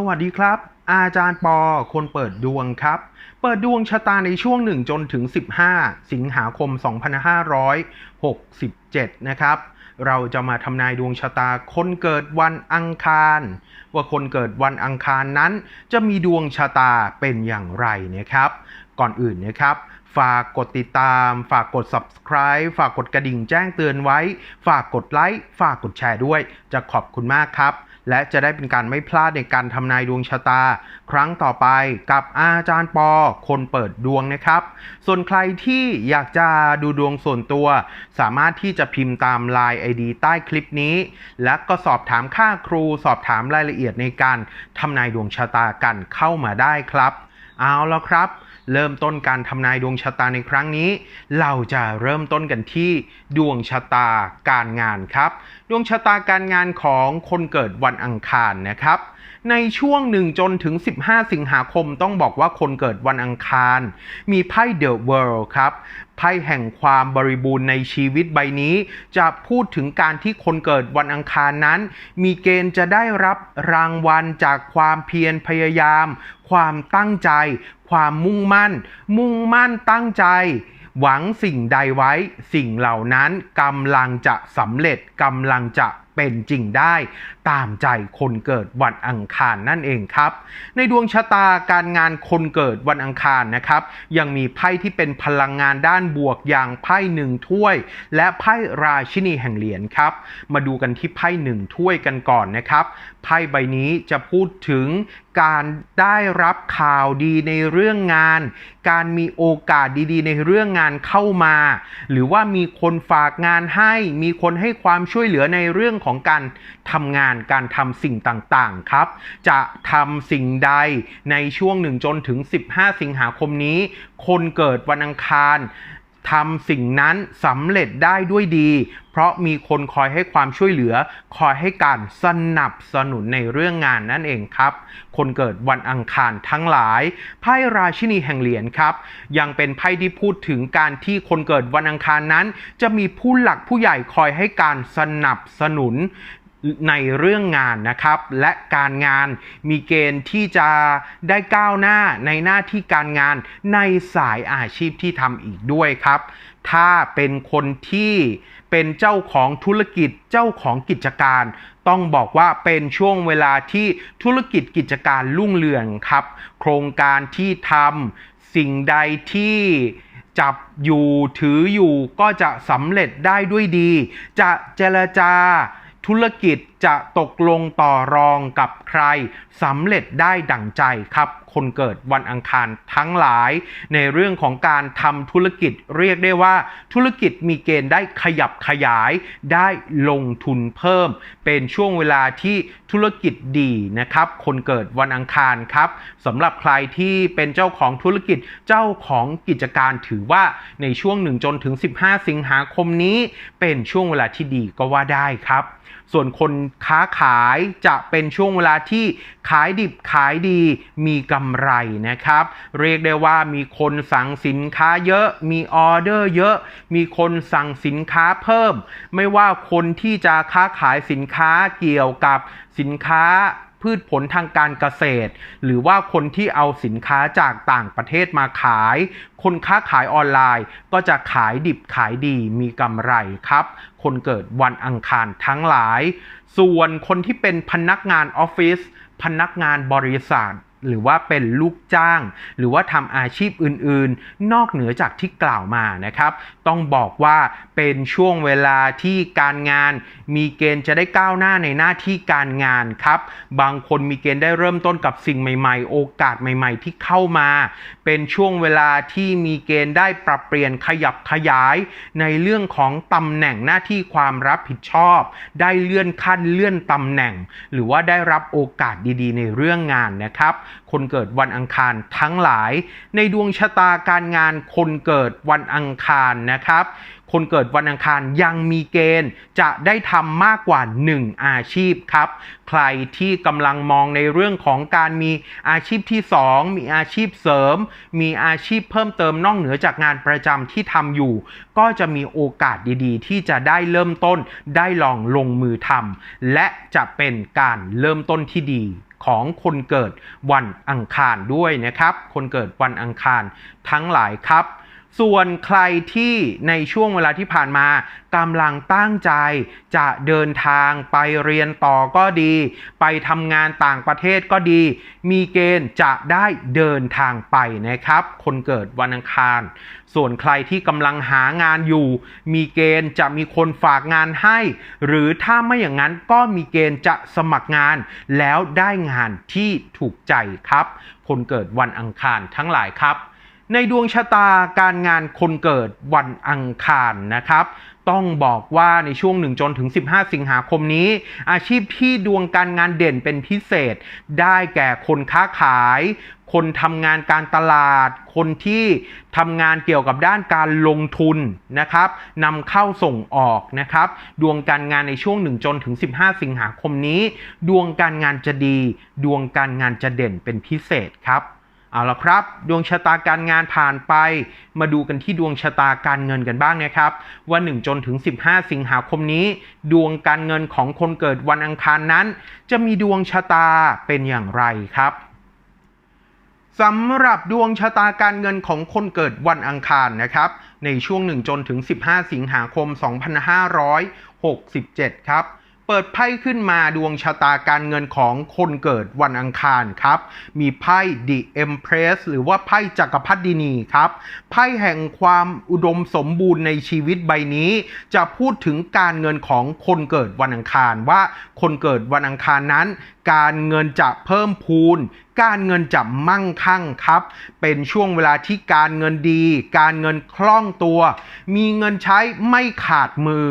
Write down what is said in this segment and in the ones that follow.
สวัสดีครับ อาจารย์ปอคนเปิดดวงครับ เปิดดวงชะตาในช่วง 1 จนถึง 15 สิงหาคม 2567 นะครับ เราจะมาทำนายดวงชะตาคนเกิดวันอังคาร ว่าคนเกิดวันอังคารนั้น จะมีดวงชะตาเป็นอย่างไรนะครับ ก่อนอื่นนะครับฝากกดติดตาม ฝากกด subscribe ฝากกดกระดิ่งแจ้งเตือนไว้ ฝากกดไลค์ ฝากกดแชร์ด้วย จะขอบคุณมากครับ และจะได้เป็นการไม่พลาดในการทำนายดวงชะตา ครั้งต่อไปกับอาจารย์ปอ คนเปิดดวงนะครับ ส่วนใครที่อยากจะดูดวงส่วนตัว สามารถที่จะพิมพ์ตาม Line ID ใต้คลิปนี้ และก็สอบถามค่าครูสอบถามรายละเอียดในการทำนายดวงชะตากันเข้ามาได้ครับ เอาแล้วครับ เริ่มต้นการทำนายดวงชะตาในครั้งนี้ เราจะเริ่มต้นกันที่ดวงชะตาการงานครับ ดวงชะตาการงานของคนเกิดวันอังคารนะครับในช่วง 1 จนถึง 15 สิงหาคมต้องบอกว่าคนเกิดวันอังคาร มีไพ่ The World ครับ ไพ่แห่งความบริบูรณ์ในชีวิตใบนี้ จะพูดถึงการที่คนเกิดวันอังคารนั้น มีเกณฑ์จะได้รับรางวัลจากความเพียรพยายาม ความตั้งใจ ความมุ่งมั่น มุ่งมั่นตั้งใจหวังสิ่งใดไว้ สิ่งเหล่านั้นกำลังจะสำเร็จกำลังจะ เป็นจริงได้ ตามใจคนเกิดวันอังคารนั่นเองครับ ในดวงชะตาการงานคนเกิดวันอังคารนะครับ ยังมีไพ่ที่เป็นพลังงานด้านบวกอย่างไพ่หนึ่งถ้วย และไพ่ราชินีแห่งเหรียญครับ มาดูกันที่ไพ่หนึ่งถ้วยกันก่อนนะครับไพ่ใบนี้จะพูดถึงการได้รับข่าวดีในเรื่องงาน การมีโอกาสดีๆ ในเรื่องงานเข้ามา หรือว่ามีคนฝากงานให้ มีคนให้ความช่วยเหลือในเรื่องของของการทำงานการทำสิ่งต่างๆครับ จะทำสิ่งใดในช่วงหนึ่งจนถึง 15 สิงหาคมนี้ คนเกิดวันอังคาร ทำสิ่งนั้นสำเร็จได้ด้วยดี เพราะมีคนคอยให้ความช่วยเหลือ คอยให้การสนับสนุนในเรื่องงานนั่นเองครับ คนเกิดวันอังคารทั้งหลาย ไพ่ราชินีแห่งเหรียญครับ ยังเป็นไพ่ที่พูดถึงการที่คนเกิดวันอังคารนั้น จะมีผู้หลักผู้ใหญ่คอยให้การสนับสนุน ในเรื่องงานนะครับ และการงานมีเกณฑ์ที่จะได้ก้าวหน้าในหน้าที่การงานในสายอาชีพที่ทำอีกด้วยครับ ถ้าเป็นคนที่เป็นเจ้าของธุรกิจเจ้าของกิจการ ต้องบอกว่าเป็นช่วงเวลาที่ธุรกิจกิจการรุ่งเรืองครับ โครงการที่ทำสิ่งใดที่จับอยู่ถืออยู่ก็จะสำเร็จได้ด้วยดี จะเจรจา ธุรกิจจะตกลงต่อรองกับใครสำเร็จได้ดั่งใจครับ คนเกิดวันอังคารทั้งหลาย ในเรื่องของการทำธุรกิจเรียกได้ว่า ธุรกิจมีเกณฑ์ได้ขยับขยาย ได้ลงทุนเพิ่ม เป็นช่วงเวลาที่ธุรกิจดีนะครับ คนเกิดวันอังคารครับสำหรับใครที่เป็นเจ้าของธุรกิจเจ้าของกิจการถือว่าในช่วง1จนถึง 15 สิงหาคมนี้ เป็นช่วงเวลาที่ดีก็ว่าได้ครับ ส่วนคนค้าขายจะเป็นช่วงเวลาที่ขายดิบขายดีมีกำไรนะครับ เรียกได้ว่ามีคนสั่งสินค้าเยอะ มีออเดอร์เยอะ มีคนสั่งสินค้าเพิ่ม ไม่ว่าคนที่จะค้าขายสินค้าเกี่ยวกับสินค้า พืชผลทางการเกษตร หรือว่าคนที่เอาสินค้าจากต่างประเทศมาขาย คนค้าขายออนไลน์ ก็จะขายดิบขายดีมีกำไรครับ คนเกิดวันอังคารทั้งหลาย ส่วนคนที่เป็นพนักงานออฟฟิศพนักงานบริษัท หรือว่าเป็นลูกจ้าง หรือว่าทำอาชีพอื่นๆ นอกเหนือจากที่กล่าวมานะครับ ต้องบอกว่าเป็นช่วงเวลาที่การงาน มีเกณฑ์จะได้ก้าวหน้าในหน้าที่การงานครับ บางคนมีเกณฑ์ได้เริ่มต้นกับสิ่งใหม่ๆ โอกาสใหม่ๆ ที่เข้ามา เป็นช่วงเวลาที่มีเกณฑ์ได้ปรับเปลี่ยนขยับขยาย ในเรื่องของตำแหน่งหน้าที่ความรับผิดชอบ ได้เลื่อนขั้นเลื่อนตำแหน่ง หรือว่าได้รับโอกาสดีๆ ในเรื่องงานนะครับคนเกิดวันอังคารทั้งหลาย ในดวงชะตาการงานคนเกิดวันอังคารนะครับ คนเกิดวันอังคารยังมีเกณฑ์จะได้ทำมากกว่า 1 อาชีพครับ ใครที่กำลังมองในเรื่องของการมีอาชีพที่ 2 มีอาชีพเสริม มีอาชีพเพิ่มเติมนอกเหนือจากงานประจำที่ทำอยู่ ก็จะมีโอกาสดีๆ ที่จะได้เริ่มต้นได้ลองลงมือทำและจะเป็นการเริ่มต้นที่ดี ของคนเกิดวันอังคารด้วยนะครับ คนเกิดวันอังคารทั้งหลายครับ ส่วนใครที่ในช่วงเวลาที่ผ่านมากำลังตั้งใจจะเดินทางไปเรียนต่อก็ดี ไปทำงานต่างประเทศก็ดี มีเกณฑ์จะได้เดินทางไปนะครับ คนเกิดวันอังคาร ส่วนใครที่กำลังหางานอยู่ มีเกณฑ์จะมีคนฝากงานให้ หรือถ้าไม่อย่างนั้นก็มีเกณฑ์จะสมัครงาน แล้วได้งานที่ถูกใจครับ คนเกิดวันอังคารทั้งหลายครับ ในดวงชะตาการงานคนเกิดวันอังคารนะครับ ต้องบอกว่าในช่วง1จนถึง 15 สิงหาคมนี้ อาชีพที่ดวงการงานเด่นเป็นพิเศษ ได้แก่คนค้าขาย คนทำงานการตลาด คนที่ทำงานเกี่ยวกับด้านการลงทุนนะครับนำเข้าส่งออกนะครับ ดวงการงานในช่วง1จนถึง 15 สิงหาคมนี้ ดวงการงานจะดี ดวงการงานจะเด่นเป็นพิเศษครับ เอาละครับ ดวงชะตาการงานผ่านไป มาดูกันที่ดวงชะตาการเงินกันบ้างนะครับว่า1จนถึง 15 สิงหาคมนี้ ดวงการเงินของคนเกิดวันอังคารนั้น จะมีดวงชะตาเป็นอย่างไรครับสำหรับดวงชะตาการเงินของคนเกิดวันอังคารนะครับ ในช่วง1จนถึง 15 สิงหาคม 2567 ครับ เปิดไพ่ขึ้นมาดวงชะตาการเงินของคนเกิดวันอังคารครับ มีไพ่ The Empress หรือว่าไพ่จักรพรรดินีครับ ไพ่แห่งความอุดมสมบูรณ์ในชีวิตใบนี้ จะพูดถึงการเงินของคนเกิดวันอังคารว่าคนเกิดวันอังคารนั้น การเงินจะเพิ่มพูน การเงินจะมั่งคั่งครับ เป็นช่วงเวลาที่การเงินดี การเงินคล่องตัว มีเงินใช้ไม่ขาดมือ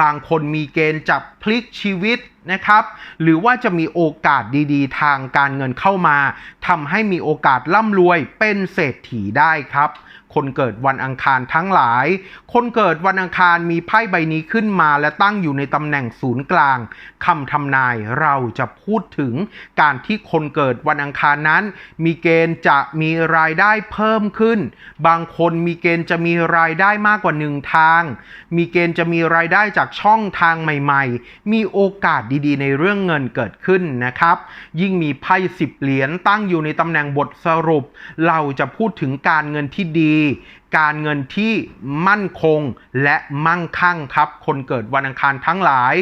บางคนมีเกณฑ์จะพลิกชีวิตนะครับ หรือว่าจะมีโอกาสดีๆ ทางการเงินเข้ามาทำให้มีโอกาสร่ำรวยเป็นเศรษฐีได้ครับ คนเกิดวันอังคารทั้งหลาย คนเกิดวันอังคารมีไพ่ใบนี้ขึ้นมาและตั้งอยู่ในตำแหน่งศูนย์กลางคำทำนายเราจะพูดถึงการที่คนเกิดวันอังคารนั้น มีเกณฑ์จะมีรายได้เพิ่มขึ้น บางคนมีเกณฑ์จะมีรายได้มากกว่าหนึ่งทาง มีเกณฑ์จะมีรายได้จากช่องทางใหม่ ๆ มีโอกาสดีๆ ในเรื่องเงินเกิดขึ้นนะครับ ยิ่งมีไพ่สิบเหรียญตั้งอยู่ในตำแหน่งบทสรุป เราจะพูดถึงการเงินที่ดี การเงินที่มั่นคงและมั่งคั่งครับ คนเกิดวันอังคารทั้งหลาย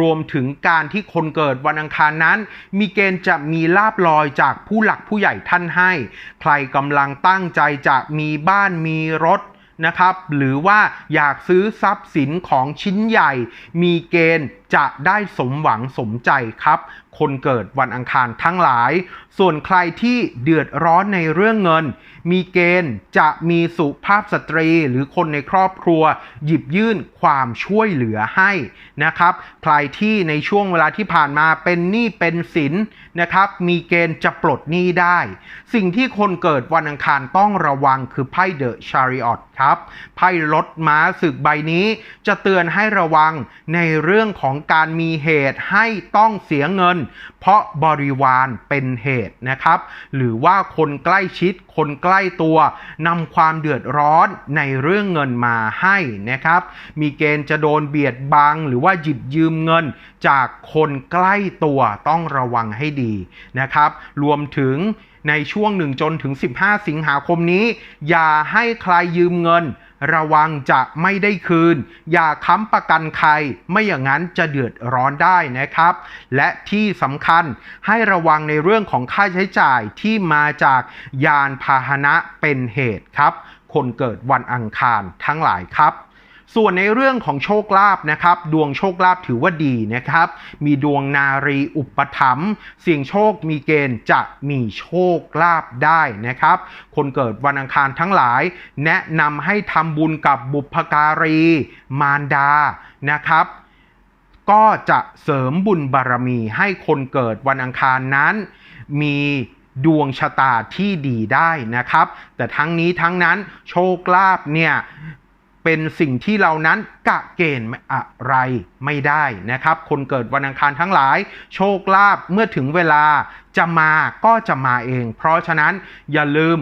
รวมถึงการที่คนเกิดวันอังคารนั้น มีเกณฑ์จะมีลาบลอยจากผู้หลักผู้ใหญ่ท่านให้ ใครกำลังตั้งใจจะมีบ้านมีรถนะครับหรือว่าอยากซื้อทรัพย์สินของชิ้นใหญ่ มีเกณฑ์จะได้สมหวังสมใจครับ คนเกิดวันอังคารทั้งหลาย ส่วนใครที่เดือดร้อนในเรื่องเงิน มีเกณฑ์จะมีสุภาพสตรีหรือคนในครอบครัว หยิบยื่นความช่วยเหลือให้นะครับ ใครที่ในช่วงเวลาที่ผ่านมาเป็นหนี้เป็นสินนะครับ มีเกณฑ์จะปลดหนี้ได้ สิ่งที่คนเกิดวันอังคารต้องระวังคือไพ่เดอะชาริออตครับไพ่รถม้าศึกใบนี้ จะเตือนให้ระวังในเรื่องของการมีเหตุให้ต้องเสียเงิน เพราะบริวารเป็นเหตุนะครับ หรือว่าคนใกล้ชิดคนใกล้ตัวนำความเดือดร้อนในเรื่องเงินมาให้นะครับ มีเกณฑ์จะโดนเบียดบังหรือว่าหยิบยืมเงินจากคนใกล้ตัวต้องระวังให้ดีนะครับ รวมถึงในช่วง1จนถึง 15 สิงหาคมนี้ อย่าให้ใครยืมเงิน ระวังจะไม่ได้คืน อย่าค้ำประกันใคร ไม่อย่างนั้นจะเดือดร้อนได้นะครับ และที่สำคัญให้ระวังในเรื่องของค่าใช้จ่ายที่มาจากยานพาหนะเป็นเหตุครับ คนเกิดวันอังคารทั้งหลายครับ ส่วนในเรื่องของโชคลาภนะครับ ดวงโชคลาภถือว่าดีนะครับ มีดวงนารีอุปถัมภ์เสี่ยงโชคมีเกณฑ์จะมีโชคลาภได้นะครับ คนเกิดวันอังคารทั้งหลาย แนะนำให้ทำบุญกับบุพการี มารดานะครับก็จะเสริมบุญบารมีให้คนเกิดวันอังคารนั้น มีดวงชะตาที่ดีได้นะครับ แต่ทั้งนี้ทั้งนั้นโชคลาภเนี่ย เป็นสิ่งที่เรานั้นกะเกณฑ์อะไรไม่ได้นะครับ คนเกิดวันอังคารทั้งหลาย โชคลาภเมื่อถึงเวลาจะมาก็จะมาเอง เพราะฉะนั้นอย่าลืม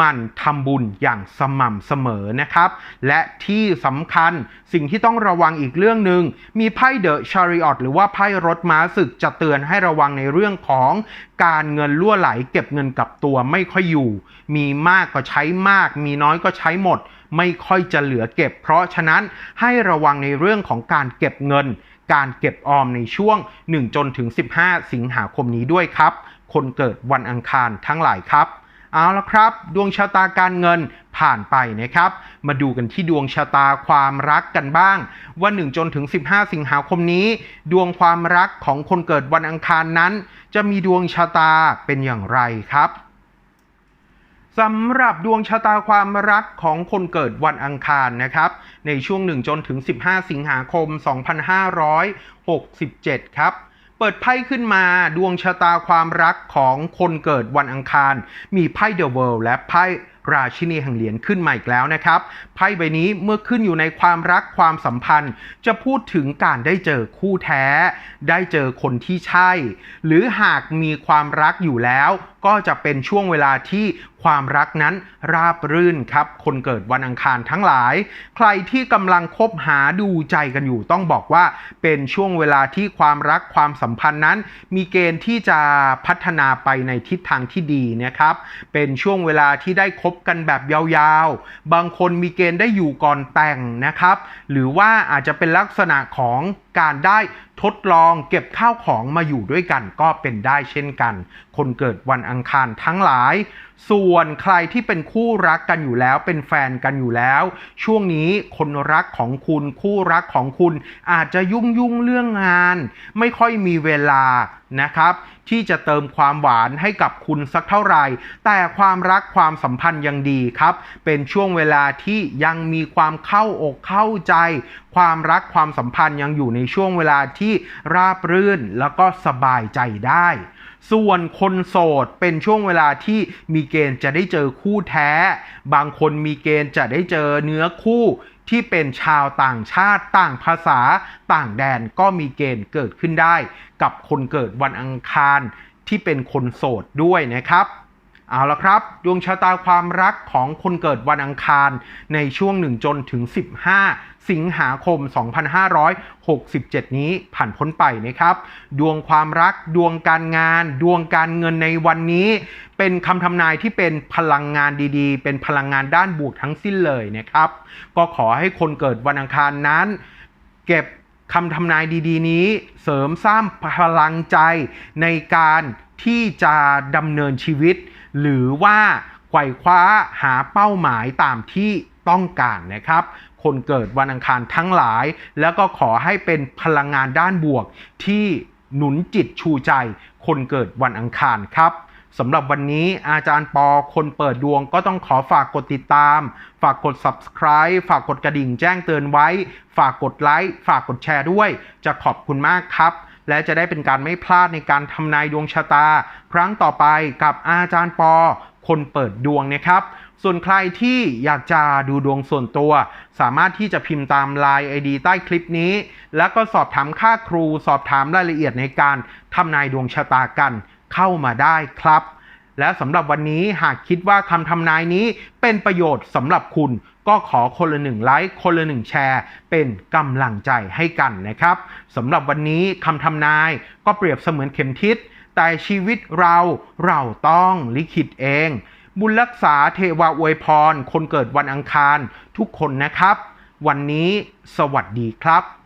มันทำบุญอย่างสม่ำเสมอนะครับ และที่สำคัญสิ่งที่ต้องระวังอีกเรื่องหนึ่งมีไพ่เดอะชาริออตหรือว่าไพ่รถม้าศึกจะเตือนให้ระวังในเรื่องของการเงินล่วไหล เก็บเงินกับตัวไม่ค่อยอยู่ มีมากก็ใช้มาก มีน้อยก็ใช้หมด ไม่ค่อยจะเหลือเก็บ เพราะฉะนั้นให้ระวังในเรื่องของการเก็บเงิน การเก็บออมในช่วง 1 จนถึง 15 สิงหาคมนี้ด้วยครับ คนเกิดวันอังคารทั้งหลายครับเอาละครับ ดวงชะตาการเงินผ่านไปนะครับ มาดูกันที่ดวงชะตาความรักกันบ้าง ว่า1จนถึง 15 สิงหาคมนี้ ดวงความรักของคนเกิดวันอังคารนั้น จะมีดวงชะตาเป็นอย่างไรครับ สำหรับดวงชะตาความรักของคนเกิดวันอังคารนะครับ ในช่วง 1 จนถึง 15 สิงหาคม 2567 ครับ เปิดไพ่ขึ้นมาดวงชะตาความรักของคนเกิดวันอังคาร มีไพ่เดอะเวิลด์และไพ่ราชินีแห่งเหรียญขึ้นมาอีกแล้วนะครับไพ่ใบนี้เมื่อขึ้นอยู่ในความรักความสัมพันธ์ จะพูดถึงการได้เจอคู่แท้ ได้เจอคนที่ใช่ หรือหากมีความรักอยู่แล้ว ก็จะเป็นช่วงเวลาที่ความรักนั้นราบรื่นครับ คนเกิดวันอังคารทั้งหลาย ใครที่กำลังคบหาดูใจกันอยู่ต้องบอกว่า เป็นช่วงเวลาที่ความรักความสัมพันธ์นั้น มีเกณฑ์ที่จะพัฒนาไปในทิศทางที่ดีนะครับ เป็นช่วงเวลาที่ได้คบกันแบบยาวๆ บางคนมีเกณฑ์ได้อยู่ก่อนแต่งนะครับ หรือว่าอาจจะเป็นลักษณะของการได้ทดลองเก็บข้าวของมาอยู่ด้วยกันก็เป็นได้เช่นกัน คนเกิดวันอังคารทั้งหลายสู่ส่วนใครที่เป็นคู่รักกันอยู่แล้ว เป็นแฟนกันอยู่แล้ว ช่วงนี้คนรักของคุณคู่รักของคุณอาจจะยุ่งยุ่งเรื่องงาน ไม่ค่อยมีเวลานะครับ ที่จะเติมความหวานให้กับคุณสักเท่าไหร่ แต่ความรักความสัมพันธ์ยังดีครับ เป็นช่วงเวลาที่ยังมีความเข้าอกเข้าใจ ความรักความสัมพันธ์ยังอยู่ในช่วงเวลาที่ราบรื่นแล้วก็สบายใจได้ ส่วนคนโสดเป็นช่วงเวลาที่มีเกณฑ์จะได้เจอคู่แท้ บางคนมีเกณฑ์จะได้เจอเนื้อคู่ที่เป็นชาวต่างชาติต่างภาษาต่างแดนก็มีเกณฑ์เกิดขึ้นได้ กับคนเกิดวันอังคารที่เป็นคนโสดด้วยนะครับ เอาละครับ ดวงชะตาความรักของคนเกิดวันอังคารในช่วง 1 จนถึง 15 สิงหาคม 2567 นี้ผ่านพ้นไปนะครับ ดวงความรักดวงการงาน ดวงการเงินในวันนี้ เป็นคำทำนายที่เป็นพลังงานดีๆ เป็นพลังงานด้านบวกทั้งสิ้นเลยนะครับ ก็ขอให้คนเกิดวันอังคารนั้น เก็บคำทำนายดีๆ นี้เสริมสร้างพลังใจในการที่จะดำเนินชีวิต หรือว่าไขว่คว้าหาเป้าหมายตามที่ต้องการนะครับ คนเกิดวันอังคารทั้งหลาย แล้วก็ขอให้เป็นพลังงานด้านบวก ที่หนุนจิตชูใจ คนเกิดวันอังคารครับสำหรับวันนี้อาจารย์ปอคนเปิดดวงก็ต้องขอฝากกดติดตาม ฝากกด subscribe ฝากกดกระดิ่งแจ้งเตือนไว้ ฝากกดไลค์ ฝากกดแชร์ด้วย จะขอบคุณมากครับ และจะได้เป็นการไม่พลาดในการทำนายดวงชะตา ครั้งต่อไปกับอาจารย์ปอ คนเปิดดวงนะครับ ส่วนใครที่อยากจะดูดวงส่วนตัว สามารถที่จะพิมพ์ตาม Line ID ใต้คลิปนี้ แล้วก็สอบถามค่าครู สอบถามรายละเอียดในการทำนายดวงชะตากันเข้ามาได้ครับ และสำหรับวันนี้หากคิดว่าคำทำนายนี้เป็นประโยชน์สำหรับคุณ ก็ขอคนละหนึ่งไลค์คนละหนึ่งแชร์ เป็นกำลังใจให้กันนะครับสำหรับวันนี้คำทำนายก็เปรียบเสมือนเข็มทิศ แต่ชีวิตเราเราต้องลิขิตเอง บุญรักษาเทวาอวยพร คนเกิดวันอังคารทุกคนนะครับ วันนี้สวัสดีครับ